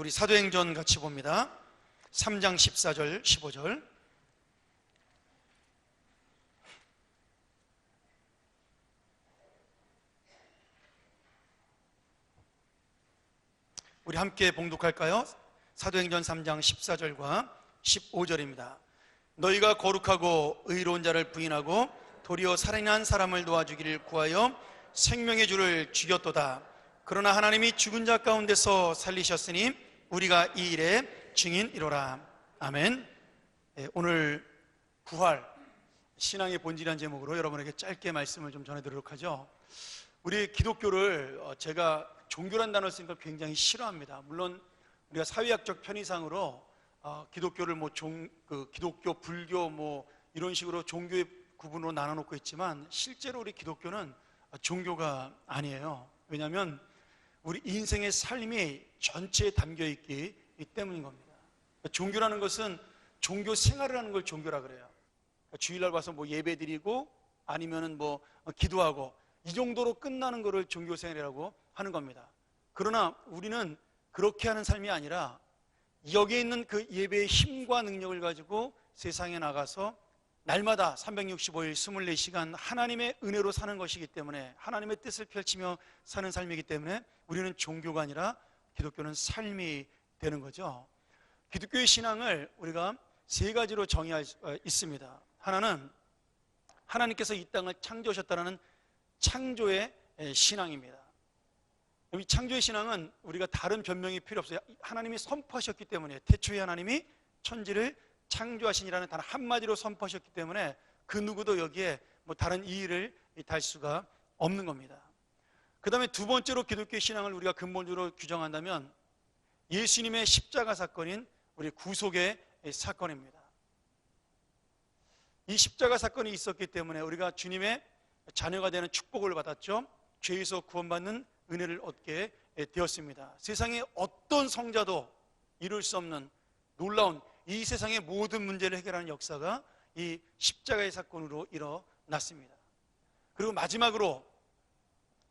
우리 사도행전 같이 봅니다. 3장 14절, 15절. 우리 함께 봉독할까요? 사도행전 3장 14절과 15절입니다. 너희가 거룩하고 의로운 자를 부인하고 도리어 살인한 사람을 도와주기를 구하여 생명의 주를 죽였도다. 그러나 하나님이 죽은 자 가운데서 살리셨으니 우리가 이 일에 증인이로라. 아멘. 예, 오늘 부활 신앙의 본질이라는 제목으로 여러분에게 짧게 말씀을 좀 전해드리도록 하죠. 우리 기독교를 어, 제가 종교란 단어를 쓰니까 굉장히 싫어합니다. 물론 우리가 사회학적 편의상으로 어, 기독교를 뭐 종, 그 기독교, 불교 뭐 이런 식으로 종교의 구분으로 나눠놓고 있지만 실제로 우리 기독교는 종교가 아니에요. 왜냐하면 우리 인생의 삶이 전체에 담겨 있기 때문인 겁니다. 종교라는 것은 종교 생활을 하는 걸 종교라 그래요. 주일날 와서 뭐 예배 드리고 아니면은 뭐 기도하고 이 정도로 끝나는 것을 종교 생활이라고 하는 겁니다. 그러나 우리는 그렇게 하는 삶이 아니라 여기에 있는 그 예배의 힘과 능력을 가지고 세상에 나가서 날마다 365일 24시간 하나님의 은혜로 사는 것이기 때문에 하나님의 뜻을 펼치며 사는 삶이기 때문에 우리는 종교가 아니라 기독교는 삶이 되는 거죠. 기독교의 신앙을 우리가 세 가지로 정의할 수 있습니다. 하나는 하나님께서 이 땅을 창조하셨다는 창조의 신앙입니다. 이 창조의 신앙은 우리가 다른 변명이 필요 없어요. 하나님이 선포하셨기 때문에 태초에 하나님이 천지를 창조하신이라는 단 한마디로 선포하셨기 때문에 그 누구도 여기에 뭐 다른 이의를 달 수가 없는 겁니다. 그 다음에 두 번째로 기독교의 신앙을 우리가 근본적으로 규정한다면 예수님의 십자가 사건인 우리 구속의 사건입니다. 이 십자가 사건이 있었기 때문에 우리가 주님의 자녀가 되는 축복을 받았죠. 죄에서 구원받는 은혜를 얻게 되었습니다. 세상의 어떤 성자도 이룰 수 없는 놀라운 이 세상의 모든 문제를 해결하는 역사가 이 십자가의 사건으로 일어났습니다. 그리고 마지막으로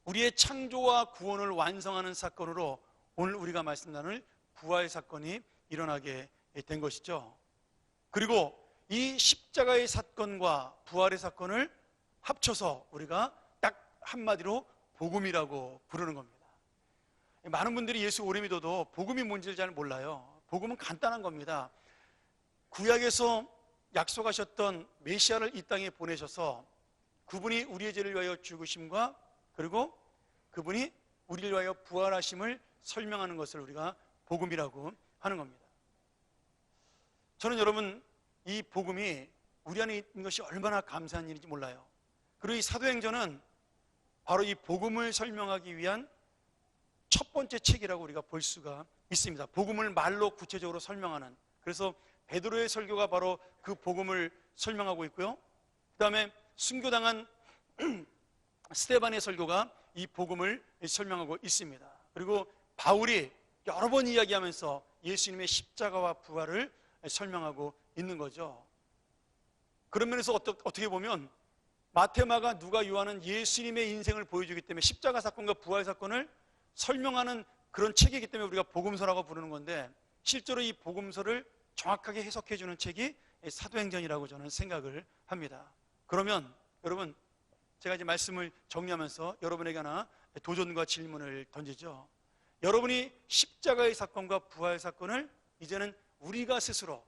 우리의 창조와 구원을 완성하는 사건으로 오늘 우리가 말씀 나눌 부활 사건이 일어나게 된 것이죠. 그리고 이 십자가의 사건과 부활의 사건을 합쳐서 우리가 딱 한마디로 복음이라고 부르는 겁니다. 많은 분들이 예수 오래 믿어도 복음이 뭔지를 잘 몰라요. 복음은 간단한 겁니다. 구약에서 약속하셨던 메시아를 이 땅에 보내셔서 그분이 우리의 죄를 위하여 죽으심과 그리고 그분이 우리를 위하여 부활하심을 설명하는 것을 우리가 복음이라고 하는 겁니다. 저는 여러분 이 복음이 우리 안에 있는 것이 얼마나 감사한 일인지 몰라요. 그리고 이 사도행전은 바로 이 복음을 설명하기 위한 첫 번째 책이라고 우리가 볼 수가 있습니다. 복음을 말로 구체적으로 설명하는. 그래서 베드로의 설교가 바로 그 복음을 설명하고 있고요. 그다음에 순교당한 스테반의 설교가 이 복음을 설명하고 있습니다. 그리고 바울이 여러 번 이야기하면서 예수님의 십자가와 부활을 설명하고 있는 거죠. 그런 면에서 어떻게 보면 마테마가 누가 요한은 예수님의 인생을 보여주기 때문에 십자가 사건과 부활 사건을 설명하는 그런 책이기 때문에 우리가 복음서라고 부르는 건데 실제로 이 복음서를 정확하게 해석해 주는 책이 사도행전이라고 저는 생각을 합니다. 그러면 여러분 제가 이제 말씀을 정리하면서 여러분에게 하나 도전과 질문을 던지죠. 여러분이 십자가의 사건과 부활 사건을 이제는 우리가 스스로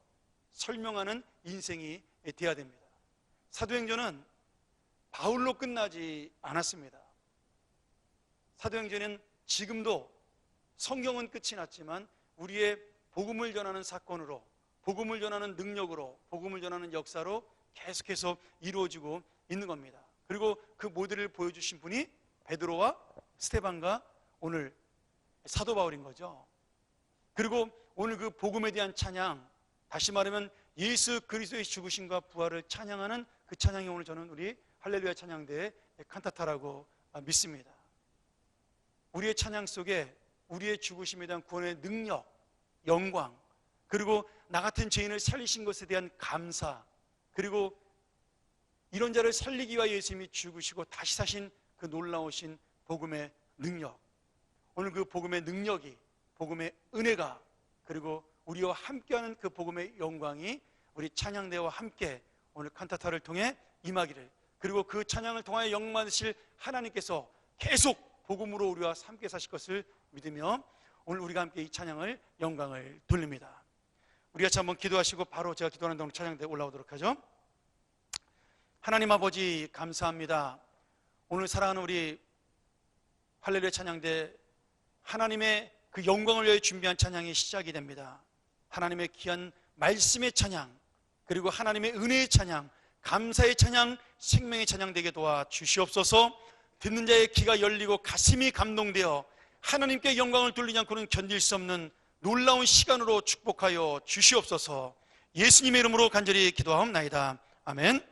설명하는 인생이 돼야 됩니다. 사도행전은 바울로 끝나지 않았습니다. 사도행전은 지금도 성경은 끝이 났지만 우리의 복음을 전하는 사건으로 복음을 전하는 능력으로 복음을 전하는 역사로 계속해서 이루어지고 있는 겁니다. 그리고 그 모델을 보여주신 분이 베드로와 스테반과 오늘 사도 바울인 거죠. 그리고 오늘 그 복음에 대한 찬양, 다시 말하면 예수 그리스도의 죽으심과 부활을 찬양하는 그 찬양이 오늘 저는 우리 할렐루야 찬양대의 칸타타라고 믿습니다. 우리의 찬양 속에 우리의 죽으심에 대한 구원의 능력, 영광, 그리고 나 같은 죄인을 살리신 것에 대한 감사, 그리고 이런 자를 살리기 위해 예수님이 죽으시고 다시 사신 그 놀라우신 복음의 능력. 오늘 그 복음의 능력이, 복음의 은혜가 그리고 우리와 함께하는 그 복음의 영광이 우리 찬양대와 함께 오늘 칸타타를 통해 임하기를 그리고 그 찬양을 통하여 영받으실 하나님께서 계속 복음으로 우리와 함께 사실 것을 믿으며 오늘 우리가 함께 이 찬양을 영광을 돌립니다. 우리 같이 한번 기도하시고 바로 제가 기도하는 동안 찬양대 올라오도록 하죠. 하나님 아버지 감사합니다. 오늘 사랑하는 우리 할렐루야 찬양대 하나님의 그 영광을 위해 준비한 찬양이 시작이 됩니다. 하나님의 귀한 말씀의 찬양 그리고 하나님의 은혜의 찬양 감사의 찬양 생명의 찬양 되게 도와 주시옵소서 듣는 자의 귀가 열리고 가슴이 감동되어 하나님께 영광을 돌리지 않고는 견딜 수 없는 놀라운 시간으로 축복하여 주시옵소서 예수님의 이름으로 간절히 기도하옵나이다 아멘